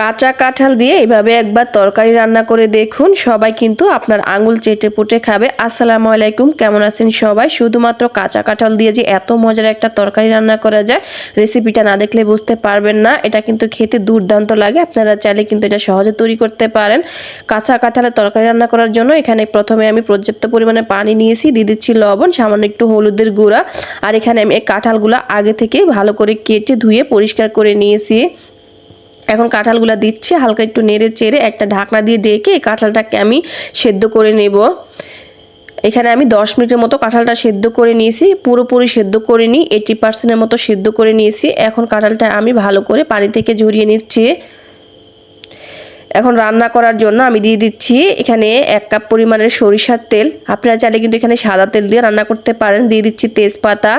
কাঁচা কাঁঠাল দিয়ে এভাবে একবার তরকারি রান্না করে দেখুন। সবাই কিন্তু আপনার আঙুল চেটে পুটে খাবে। আসসালামু আলাইকুম, কেমন আছেন সবাই? শুধুমাত্র কাঁচা কাঁঠাল দিয়ে যে এত মজার একটা তরকারি রান্না করা যায় রেসিপিটা না দেখলে বুঝতে পারবেন না। এটা কিন্তু খেতে দুর্দান্ত লাগে। আপনারা চাইলে কিন্তু এটা সহজে তৈরি করতে পারেন। কাঁচা কাঁঠালের তরকারি রান্না করার জন্য এখানে প্রথমে আমি পর্যাপ্ত পরিমাণে পানি নিয়েছি, দিয়ে দিচ্ছি লবণ, সামান্য একটু হলুদের গুঁড়া। আর এখানে আমি এই কাঁঠালগুলো আগে থেকে ভালো করে কেটে ধুয়ে পরিষ্কার করে নিয়েছি। এখন কাঁঠালগুলো দিচ্ছি, হালকা একটু নেড়ে চেড়ে একটা ঢাকনা দিয়ে ডেকে কাঁঠালটাকে আমি সেদ্ধ করে নেব। এখানে আমি দশ মিনিটের মতো কাঁঠালটা সেদ্ধ করে নিয়েছি, পুরোপুরি সেদ্ধ করে নিই এইটি পার্সেন্টের মতো সেদ্ধ করে নিয়েছি। এখন কাঁঠালটা আমি ভালো করে পানি থেকে ঝরিয়ে নিচ্ছি। এখন রান্না করার জন্য আমি দিয়ে দিচ্ছি এখানে এক কাপ পরিমাণের সরিষার তেল। আপনারা চাইলে কিন্তু এখানে সাদা তেল দিয়ে রান্না করতে পারেন। দিয়ে দিচ্ছি তেজপাতা,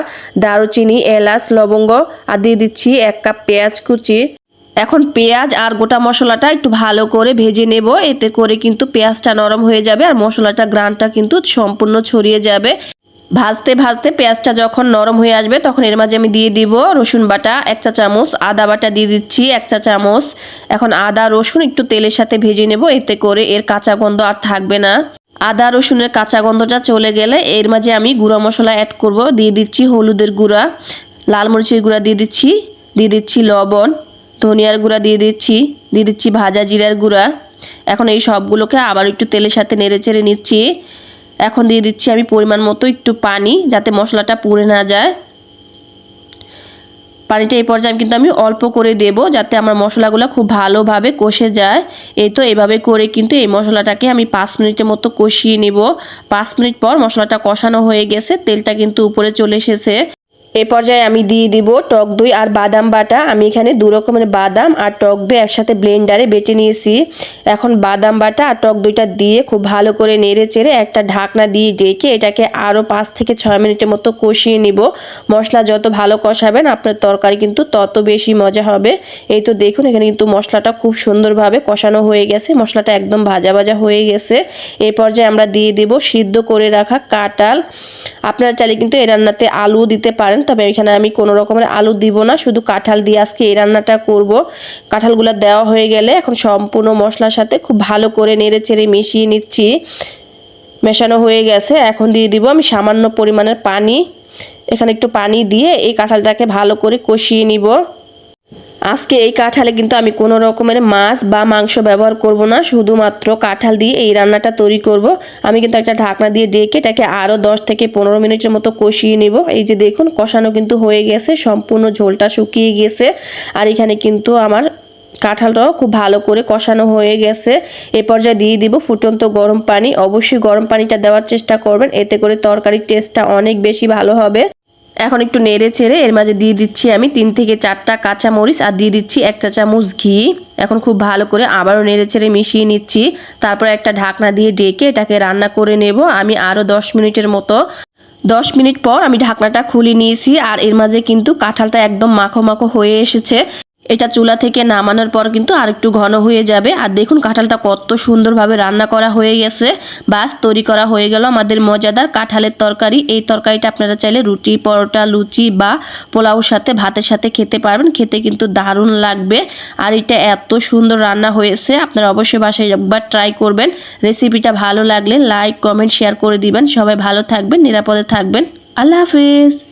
দারুচিনি, এলাচ, লবঙ্গ, আর দিয়ে দিচ্ছি এক কাপ পেঁয়াজ কুচি। এখন পেঁয়াজ আর গোটা মশলাটা একটু ভালো করে ভেজে নেব। এতে করে কিন্তু পেঁয়াজটা নরম হয়ে যাবে আর মশলাটা গ্রানটা কিন্তু সম্পূর্ণ ছড়িয়ে যাবে। ভাজতে ভাজতে পেঁয়াজটা যখন নরম হয়ে আসবে তখন এর মাঝে আমি দিয়ে দিব রসুন বাটা, এক চা চামচ আদা বাটা দিয়ে দিচ্ছি, এক চা চামচ। এখন আদা, রসুন একটু তেলের সাথে ভেজে নেব, এতে করে এর কাঁচা গন্ধ আর থাকবে না। আদা, রসুনের কাঁচা গন্ধটা চলে গেলে এর মাঝে আমি গুঁড়া মশলা অ্যাড করব। দিয়ে দিচ্ছি হলুদের গুঁড়া, লাল মরিচের গুঁড়া দিয়ে দিচ্ছি দিয়ে দিচ্ছি লবণ। ধনিয়ার গুঁড়া দিয়ে দিচ্ছি দিয়ে দিচ্ছি ভাজা জিরার গুঁড়া। এখন এই সবগুলোকে আবার একটু তেলের সাথে নেড়ে চেড়ে নিচ্ছি। এখন দিয়ে দিচ্ছি আমি পরিমাণ মতো একটু পানি, যাতে মশলাটা পুড়ে না যায়। পানিটা এই পর্যায়ে কিন্তু আমি অল্প করে দেব, যাতে আমার মশলাগুলো খুব ভালোভাবে কষে যায়। এই তো এভাবে করে কিন্তু এই মশলাটাকে আমি পাঁচ মিনিটের মতো কষিয়ে নিব। পাঁচ মিনিট পর মশলাটা কষানো হয়ে গেছে, তেলটা কিন্তু উপরে চলে এসেছে। এ পর্যায়ে আমি দিয়ে দিব টক দই আর বাদাম বাটা। আমি এখানে দু রকমের বাদাম আর টক দই একসাথে ব্লেন্ডারে বেটে নিয়েছি। এখন বাদাম বাটা আর টক দইটা দিয়ে খুব ভালো করে নেড়ে চেড়ে একটা ঢাকনা দিয়ে ডেকে এটাকে আরও পাঁচ থেকে ছয় মিনিটের মতো কষিয়ে নিব। মশলা যত ভালো কষাবেন আপনার তরকারি কিন্তু তত বেশি মজা হবে। এই তো দেখুন, এখানে কিন্তু মশলাটা খুব সুন্দরভাবে কষানো হয়ে গেছে। মশলাটা একদম ভাজা ভাজা হয়ে গেছে। এই পর্যায়ে আমরা দিয়ে দেব সিদ্ধ করে রাখা কাঁটাল আপনারা চাইলে কিন্তু এই রান্নাতে আলু দিতে পারেন। তবে এখানে আমি কোনো রকমের আলু দিব না, শুধু কাঁঠাল দিয়ে আজকে এই রান্নাটা করব। কাঁঠালগুলো দেওয়া হয়ে গেলে এখন সম্পূর্ণ মশলার সাথে খুব ভালো করে নেড়ে চেড়ে মিশিয়ে নিচ্ছি। মেশানো হয়ে গেছে, এখন দিয়ে দিব আমি সামান্য পরিমাণের পানি। এখানে একটু পানি দিয়ে এই কাঁঠালটাকে ভালো করে কষিয়ে নিব। আজকে এই কাঁঠালে কিন্তু আমি কোনো রকমের মাছ বা মাংস ব্যবহার করব না, শুধুমাত্র কাঁঠাল দিয়ে এই রান্নাটা তৈরি করব। আমি কিন্তু একটা ঢাকনা দিয়ে ডেকে এটাকে আরও দশ থেকে পনেরো মিনিটের মতো কষিয়ে নেব। এই যে দেখুন, কষানো কিন্তু হয়ে গেছে, সম্পূর্ণ ঝোলটা শুকিয়ে গেছে। আর এখানে কিন্তু আমার কাঁঠালটাও খুব ভালো করে কষানো হয়ে গেছে। এ পর্যায়ে দিয়ে দিব ফুটন্ত গরম পানি। অবশ্যই গরম পানিটা দেওয়ার চেষ্টা করবেন, এতে করে তরকারির টেস্টটা অনেক বেশি ভালো হবে। এখন একটু নেড়ে চেড়ে, এর মাঝে দিয়ে দিচ্ছি আমি তিন থেকে চারটা কাঁচামরিচ আর দিয়ে দিচ্ছি এক চা চামচ ঘি। এখন খুব ভালো করে আবারও নেড়ে চেড়ে মিশিয়ে নিচ্ছি। তারপর একটা ঢাকনা দিয়ে ডেকে এটাকে রান্না করে নেব। আমি আরও দশ মিনিটের মতো। দশ মিনিট পর আমি ঢাকনাটা খুলে নিয়েছি আর এর মাঝে কিন্তু কাঁঠালটা একদম মাখো মাখো হয়ে এসেছে। এটা চুলা থেকে নামানোর পর কিন্তু আর একটু ঘন হয়ে যাবে। আর দেখুন, কাঁঠালটা কত সুন্দরভাবে রান্না করা হয়ে গেছে। বাস, তৈরি করা হয়ে গেল আমাদের মজাদার কাঁঠালের তরকারি। এই তরকারিটা আপনারা চাইলে রুটি, পরোটা, লুচি বা পোলাওর সাথে, ভাতের সাথে খেতে পারবেন। খেতে কিন্তু দারুণ লাগবে। আর এটা এত সুন্দর রান্না হয়েছে। আপনারা অবশ্যই বাসায় একবার ট্রাই করবেন। রেসিপিটা ভালো লাগলে লাইক, কমেন্ট, শেয়ার করে দিবেন। সবাই ভালো থাকবেন, নিরাপদে থাকবেন। আল্লাহ হাফিজ।